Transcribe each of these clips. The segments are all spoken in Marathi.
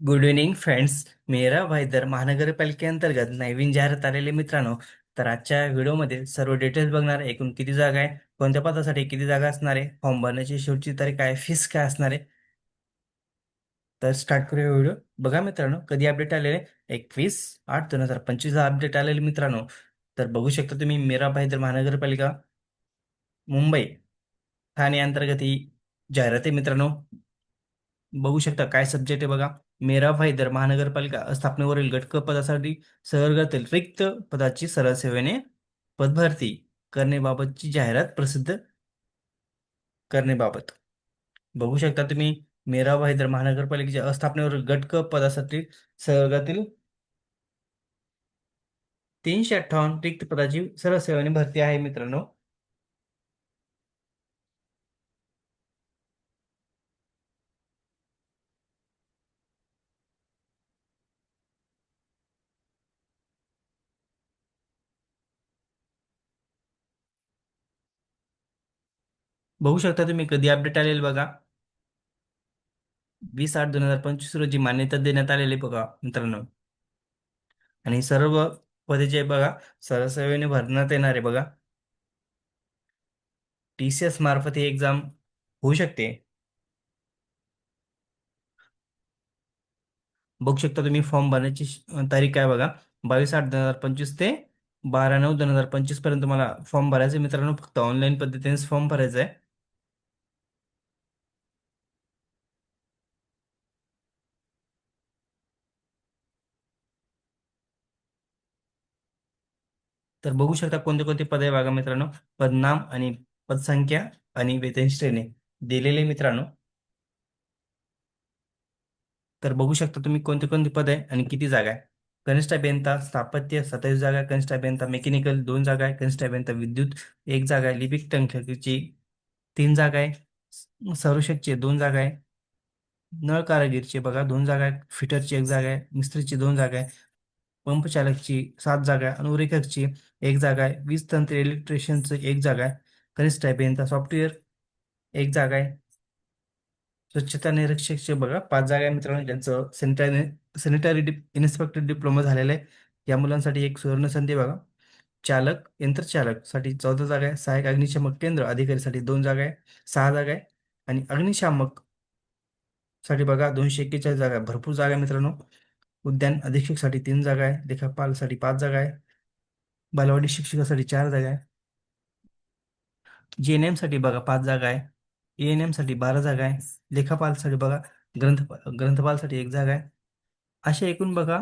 गुड इव्हनिंग फ्रेंड्स मेरा भाईदर महानगरपालिकेअंतर्गत नवीन जाहिरात आलेले मित्रांनो तर आजच्या व्हिडिओमध्ये सर्व डिटेल्स बघणार आहे. एकूण किती जागा आहे कोणत्या पदासाठी किती जागा असणार आहे फॉर्म भरण्याची शेवटची तारीख काय फीस काय असणार आहे. तर स्टार्ट करूया व्हिडिओ. बघा मित्रांनो कधी अपडेट आलेले? एकवीस आठ दोन हजार पंचवीस अपडेट आलेले मित्रांनो. तर बघू शकता तुम्ही मेरा भाईदर महानगरपालिका मुंबई. ठाणे अंतर्गत ही जाहिरात आहे मित्रांनो. बघू शकता काय सब्जेक्ट आहे बघा. मेरा भाईदर महानगरपालिका स्थापनेवरील गटक पदासाठी सहर्गातील रिक्त पदाची सरळ सेवेने पदभरती करण्याबाबतची जाहिरात प्रसिद्ध करण्याबाबत. बघू शकता तुम्ही मेरा भाईदर महानगरपालिकेच्या अस्थापनेवरील गटक पदासाठी सहर्गातील तीनशे अठ्ठावन्न रिक्त पदाची सरळ सेवेने भरती आहे मित्रांनो. बघू शकता तुम्ही कधी अपडेट आलेलं बघा. वीस आठ दोन हजार पंचवीस रोजी मान्यता देण्यात आलेली बघा मित्रांनो. आणि सर्व पदे जे बघा सरसेवेने भरण्यात येणार आहे बघा. टी सी एस मार्फत ही एक्झाम होऊ शकते. बघू शकता तुम्ही फॉर्म भरण्याची तारीख काय बघा. बावीस आठ दोन हजार पंचवीस ते बारा नऊ दोन हजार पंचवीसपर्यंत तुम्हाला फॉर्म भरायचा आहे मित्रांनो. फक्त ऑनलाईन पद्धतीनेच फॉर्म भरायचा आहे. तर बघू शकता कोणते कोणते पद आहे बघा मित्रांनो. पदनाम आणि पदसंख्या आणि वेतन श्रेणी दिलेले मित्रांनो. तर बघू शकता तुम्ही कोणते कोणते पद आहे आणि किती जागा आहे. कनिष्ठ अभियंता स्थापत्य सत्तावीस जागा आहे. कनिष्ठ अभियंता मेकॅनिकल दोन जागा आहे. कनिष्ठ अभियंता विद्युत एक जागा आहे. लिपिक टंकची तीन जागा आहे. स- दोन जागा आहे. नळ कारागीरची बघा दोन जागा आहे. फिटरची एक जागा आहे. मिस्त्रीची दोन जागा आहे. पंप चालकची सात जागा आहे अनुरेखकची एक जागा आहे. वीज तंत्र इलेक्ट्रिशियनचं एक जागा आहे. कनिष्ठ अभियंता सॉफ्टवेअर एक जागा आहे. स्वच्छता निरीक्षकचे बघा पाच जागा आहे मित्रांनो. ज्यांचं सॅनिटरी सॅनिटरी इन्स्पेक्टर डिप्लोमा झालेला आहे. या मुलांसाठी एक सुवर्ण संधी बघा. चालक यंत्रचालकसाठी चौदा जागा आहे. सहाय्यक अग्निशामक केंद्र अधिकारीसाठी दोन जागा आहे. सहा जागा आहे. आणि अग्निशामकसाठी बघा दोनशे एक्केचाळीस जागा आहे. भरपूर जागा आहे मित्रांनो. उद्यान अधीक्षकसाठी तीन जागा आहे लेखापालसाठी पाच जागा आहे बालवाडी शिक्षकासाठी चार जागा आहे. जे एन एमसाठी बघा पाच जागा आहे ए एन एमसाठी बारा जागा आहे लेखापालसाठी बघा ग्रंथ ग्रंथपालसाठी एक जागा आहे. अशा एकूण बघा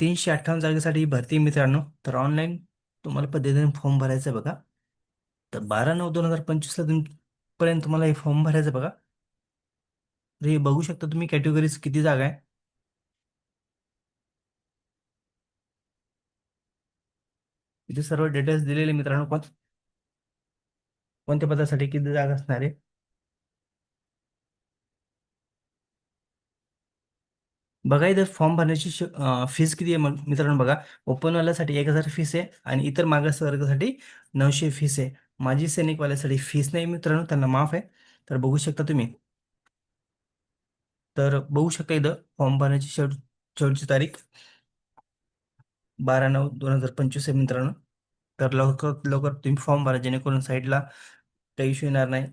तीनशे अठ्ठावन्न जागेसाठी भरती मित्रांनो. तर ऑनलाईन तुम्हाला पद्धतीने फॉर्म भरायचा आहे बघा. तर बारा नऊ दोन हजार पंचवीसला तुम पर्यंत तुम्हाला हे फॉर्म भरायचं आहे बघा. तर हे बघू शकता तुम्ही कॅटेगरीज किती जागा आहे. इथे सर्व डिटेल्स दिलेले मित्रांनो कोण कोणत्या पदासाठी किती जागा असणार? आहे बघा इथं फॉर्म भरण्याची फीस किती आहे मग मित्रांनो बघा. ओपनवाल्यासाठी एक हजार फीस आहे आणि इतर मागास वर्गासाठी नऊशे फीस आहे. माजी सैनिकवाल्यासाठी फीस नाही मित्रांनो त्यांना माफ आहे. तर बघू शकता तुम्ही. तर बघू शकता इथं फॉर्म भरण्याची शेवट शेवटची तारीख. बारा नऊ दोन हजार पंचवीस आहे मित्रांनो. तर लवकर लवकर तुम्ही फॉर्म भरा जेणेकरून साईडला काही इश्यू येणार नाही.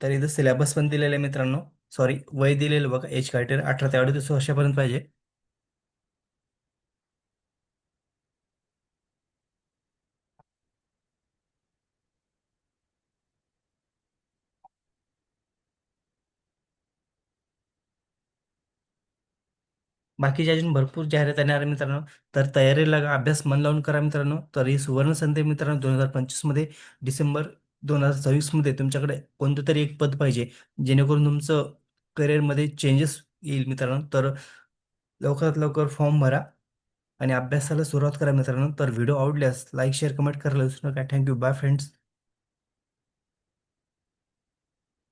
तर इथं सिलेबस पण दिलेलं आहे मित्रांनो. सॉरी वय दिलेलं बघा एज क्रायटेरिया अठरा ते अडतीस वर्षापर्यंत पाहिजे. बाकीचे अजून भरपूर जाहिरात येणार आहे मित्रांनो. तर तयारी लागा अभ्यास मन लावून करा मित्रांनो. तर ही सुवर्ण संधी मित्रांनो दोन हजार पंचवीसमध्ये. डिसेंबर दोन हजार सव्वीसमध्ये तुमच्याकडे कोणतं तरी एक पद पाहिजे जेणेकरून तुमचं करिअरमध्ये चेंजेस येईल मित्रांनो. तर लवकरात लवकर फॉर्म भरा आणि अभ्यासाला सुरुवात करा मित्रांनो. तर व्हिडिओ आवडल्यास लाईक शेअर कमेंट करायला विसरू नका. Thank you bye friends